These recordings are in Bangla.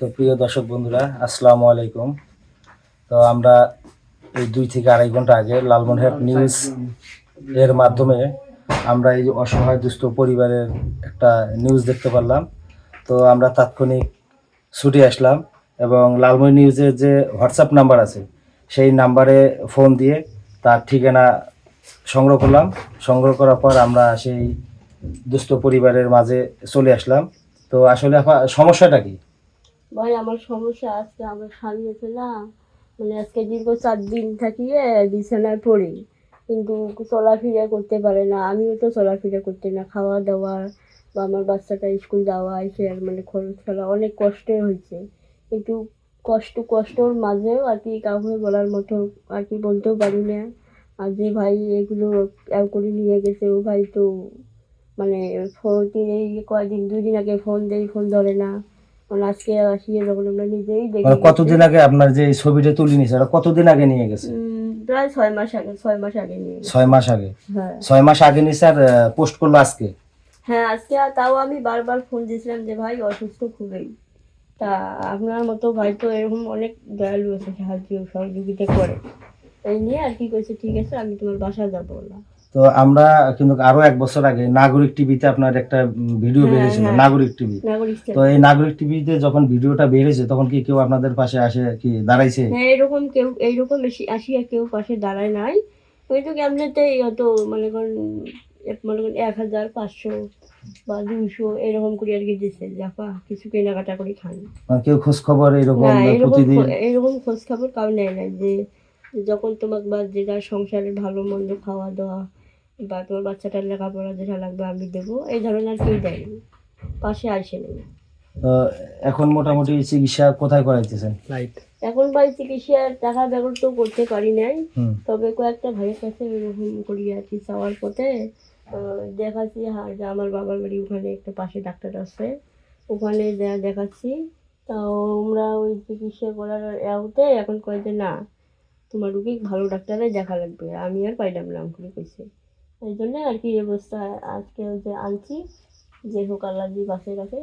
তো প্রিয় দর্শক বন্ধুরা আসসালামু আলাইকুম। তো আমরা এই দুই থেকে আড়াই ঘণ্টা আগে লালমনিরহাট নিউজ এর মাধ্যমে আমরা এই যে অসহায় দুস্থ পরিবারের একটা নিউজ দেখতে পারলাম। তো আমরা তাৎক্ষণিক ছুটে আসলাম এবং লালমনি নিউজের যে হোয়াটসঅ্যাপ নাম্বার আছে সেই নাম্বারে ফোন দিয়ে তার ঠিকানা সংগ্রহ করলাম। সংগ্রহ করার পর আমরা সেই দুস্থ পরিবারের মাঝে চলে আসলাম। তো আসলে সমস্যাটা কি? ভাই, আমার সমস্যা আজকে আমার স্বামী আছে না মানে আজকে দীর্ঘ চার দিন থাকিয়ে বিছানায় পড়ি। কিন্তু চলাফেরা করতে পারে না। আমিও তো চলাফেরা করতে না। খাওয়া দাওয়া বা আমার বাচ্চাটা স্কুল যাওয়া এসে আর মানে খরচ ফেলা অনেক কষ্টে হয়েছে। কিন্তু কষ্ট, কষ্টর মাঝেও আর কি কাউকে বলার মতো আর কি বলতেও পারি না। আর যে ভাই এগুলো করে নিয়ে গেছে, ও ভাই তো মানে ফোন এই কয়দিন, দুই দিন আগে ফোন দেই ফোন ধরে না। আজকে আসিয়ে যখন আমরা নিজেই দেখি কতদিন আগে আপনার যে ছবিটা তুলে নিয়েছে এটা কতদিন আগে নিয়ে গেছে? প্রায় ছয় মাস আগে ছয় মাস আগে নিয়ে ছয় মাস আগে? হ্যাঁ। ছয় মাস আগে নিয়ে স্যার পোস্ট করল আজকে? হ্যাঁ আজকে তাও আমি বারবার ফোন দিয়েছিলাম যে ভাই অসুস্থ খুবই। তা আপনার মতো ভাই তো এরকম অনেক দয়ালু আছে সাহায্য সহযোগিতা করে। এই নিয়ে আর কি কইছে ঠিক আছে আমি তোমার বাসা যাব না। তো আমরা কিন্তু আরও এক বছর আগে নাগরিক টিভিতে আপনার একটা ভিডিও হ্যাঁ, বেরিয়েছিল হ্যাঁ। নাগরিক টিভি। তো এই নাগরিক টিভিতে যখন ভিডিওটা বেরিয়েছে তখন কি কেউ আপনাদের পাশে আসে কি দাঁড়াইছে? হ্যাঁ এরকম কেউ এইরকম বেশি আসিয়া কেউ পাশে দাঁড়ায় নাই। ওই তো এমনিতে অত মনে করেন এক- মনে করেন এক হাজার পাঁচশো বা দুইশো এরকম করে আর কি দিচ্ছে জাপা কিছু কেনাকাটা করে খান। মানে কেউ খোঁজ খবর এরকম এরকম প্রতিদিন? এরকম খোঁজ খবর কাউ নেয় না যে যখন তোমার বা যেটা সংসারের ভালো মন্দ খাওয়া দাওয়া বা তোমার বাচ্চাটার লেখাপড়া যেটা লাগবে আমি দেবো। এই ধরনের আর কেউ দেয়নি পাশে আসে নেই। এখন মোটামুটি চিকিৎসা কোথায় করাইতেছেন? এখন ভাই চিকিৎসার টাকা ব্যবহার তো করতে পারি নাই। তবে কয়েকটা ভাইয়ের কাছে এরকম করি আর কি চাওয়ার পথে। দেখাচ্ছি হ্যাঁ যে আমার বাবার বাড়ি ওখানে একটা পাশে ডাক্তার আছে। ওখানে দেখাচ্ছি। তা আমরা ওই চিকিৎসা করার এওতে এখন কয় যে না তোমার রুগী ভালো ডাক্তারে দেখা লাগবে। আমি আর পাইলাম না করে কইছে। এই জন্য আর কি এই অবস্থা আজকে যে আনছি। যে হোক আল্লাহ দি বাসে রাখে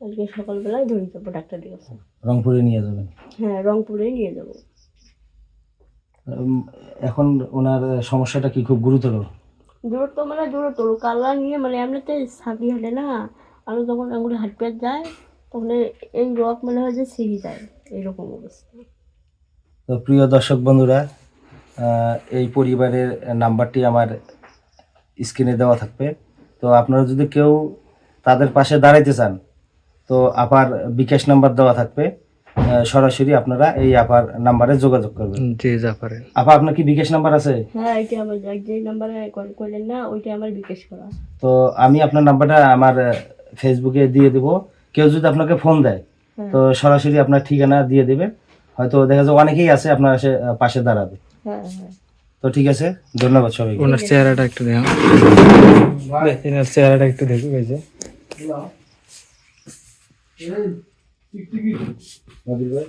আজকে সকালবেলায় ধরে যাব ডাক্তারের কাছে রংপুরে নিয়ে যাবেন? হ্যাঁ রংপুরে নিয়ে যাব। এখন ওনার সমস্যাটা কি খুব গুরুতর? দূরত্ব মানে দূরত্ব কাল্লা নিয়ে মানে এমনিতে ছাবি হাঁটে না। আর যখন আঙুলে হাট পেট যায় তখন এই রক মনে হয় যে ছিঁড়ি যায়। এইরকম অবস্থা। তো প্রিয় দর্শক বন্ধুরা এই পরিবারের নাম্বারটি আমার স্ক্রিনে দেওয়া থাকবে। তো আপনারা যদি কেউ তাদের পাশে দাঁড়াইতে চান তো আপার বিকাশ নাম্বার দেওয়া থাকবে। সরাসরি আপনারা এই আপার নাম্বারে যোগাযোগ করবেন। জি পারেন আপা আপনার কি বিকাশ নাম্বার আছে? হ্যাঁ এটা আমার যে নাম্বারে কল করলেন না ওইটা আমার বিকাশ করা। তো আমি আপনার নাম্বারটা আমার ফেসবুকে দিয়ে দেব। কেউ যদি আপনাকে ফোন দেয় হ্যাঁ। তো সরাসরি আপনার ঠিকানা দিয়ে দেবে। হয়তো দেখা যায় অনেকেই আছে আপনার পাশে দাঁড়াবে। হ্যাঁ হ্যাঁ। তো ঠিক আছে ধন্যবাদ সবাইকে ওনার চেহারাটা একটু দেখো এনার চেহারাটা একটু দেখো এই যে নদীর ভাই